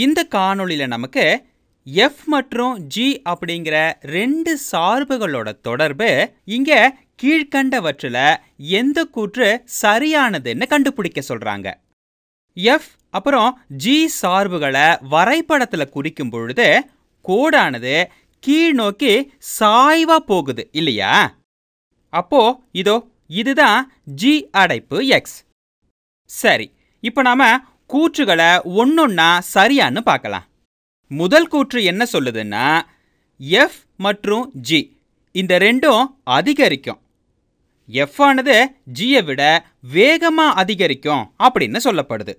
இந்த காணொளியில் நமக்கு எஃப் மற்றும் ஜி அப்படிங்கிற ரெண்டு சார்புகளோட தொடர்பு இங்க கீழ்கண்டவற்றில் எந்த கூற்று சரியானதுன்னு கண்டுபிடிக்க சொல்றாங்க. எஃப் அப்புறம் ஜி சார்புகளை வரைபடத்தில் குறிக்கும் பொழுது கோடானது கீழ் நோக்கி சாய்வா போகுது இல்லையா? அப்போ இதோ இதுதான் ஜி அடைப்பு எக்ஸ் சரி இப்போ நாம கூற்றுகளை ஒன்னொன்னா சரியான்னு பார்க்கலாம். முதல் கூற்று என்ன சொல்லுதுன்னா எஃப் மற்றும் ஜி இந்த ரெண்டும் அதிகரிக்கும். எஃப் ஆனது ஜியை விட வேகமா அதிகரிக்கும் அப்படின்னு சொல்லப்படுது.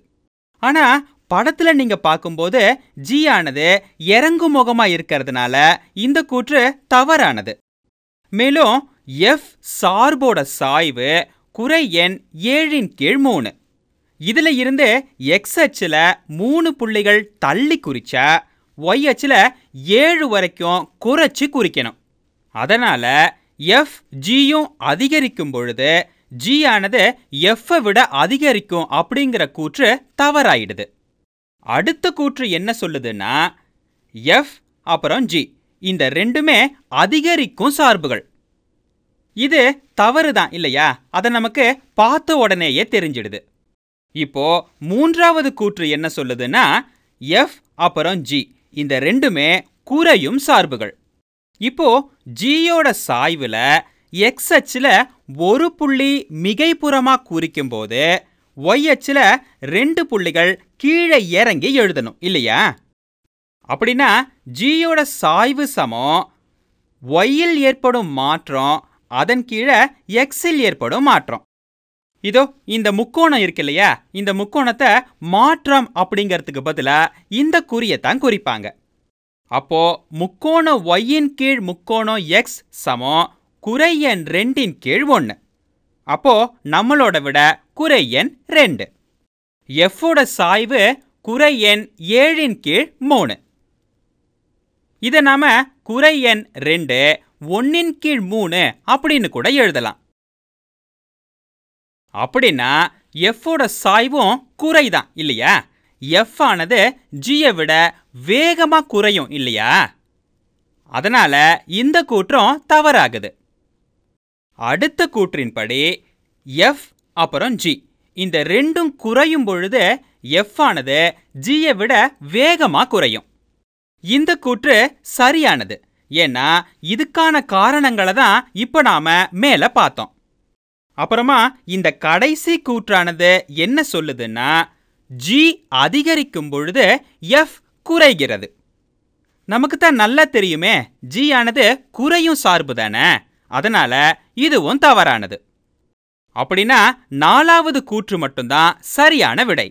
ஆனா படத்துல நீங்கள் பார்க்கும்போது ஜி ஆனது இறங்கு முகமாக இருக்கிறதுனால இந்த கூற்று தவறானது. மேலும் எஃப் சார்போட சாய்வு குறை எண் ஏழின் கீழ் மூணு. இதுல இருந்து எக்ஸ் அச்சில் மூணு புள்ளிகள் தள்ளி குறிச்சா ஒய் அச்சில் ஏழு வரைக்கும் குறைச்சி குறிக்கணும். அதனால எஃப் ஜியும் அதிகரிக்கும் பொழுது ஜி ஆனது எஃப்ஐ விட அதிகரிக்கும் அப்படிங்கிற கூற்று தவறாயிடுது. அடுத்த கூற்று என்ன சொல்லுதுன்னா எஃப் அப்புறம் ஜி இந்த ரெண்டுமே அதிகரிக்கும் சார்புகள். இது தவறு தான் இல்லையா? அதை நமக்கு பார்த்த உடனேயே தெரிஞ்சிடுது. இப்போ மூன்றாவது கூற்று என்ன சொல்லுதுன்னா எஃப் அப்புறம் ஜி இந்த ரெண்டுமே குறையும் சார்புகள். இப்போ ஜியோட சாய்வில் எக்ஸ் அச்சில் ஒரு புள்ளி மிகைப்புறமாக குறிக்கும் போது ஒய் அச்சில் ரெண்டு புள்ளிகள் கீழே இறங்கி எழுதணும் இல்லையா? அப்படின்னா ஜியோட சாய்வு சமம் ஒய்யில் ஏற்படும் மாற்றம் அதன் கீழே எக்ஸில் ஏற்படும் மாற்றம். இதோ இந்த முக்கோணம் இருக்கு இல்லையா இந்த முக்கோணத்தை மாற்றம் அப்படிங்கிறதுக்கு பதிலாக இந்த குறியை தான் குறிப்பாங்க. அப்போ முக்கோணம் ஒய்யின் கீழ் முக்கோணம் எக்ஸ் சமம் குறை எண் ரெண்டின் கீழ் ஒன்று அப்போ நம்மளோட விட குறை எண் ரெண்டு. எஃபோட சாய்வு குறை எண் ஏழின் கீழ் மூணு. இதை நாம குறை எண் ரெண்டு ஒன்னின் கீழ் மூணு அப்படின்னு கூட எழுதலாம். அப்படின்னா எஃபோட சாய்வும் குறைதான் இல்லையா? எஃப் ஆனது ஜியை விட வேகமா குறையும் இல்லையா? அதனால இந்த கூற்றம் தவறாகுது. அடுத்த கூற்றின்படி எஃப் அப்புறம் ஜி இந்த ரெண்டும் குறையும் பொழுது எஃப் ஆனது ஜியை விட வேகமா குறையும். இந்த கூற்று சரியானது. ஏன்னா இதுக்கான காரணங்களை தான் இப்போ நாம மேலே பார்த்தோம். அப்புறமா இந்த கடைசி கூற்றானது என்ன சொல்லுதுன்னா ஜி அதிகரிக்கும் பொழுது எஃப் குறைகிறது. நமக்கு தான் நல்லா தெரியுமே ஜி ஆனது குறையும் சார்பு தானே அதனால இதுவும் தவறானது. அப்படின்னா நாலாவது கூற்று மட்டும்தான் சரியான விடை.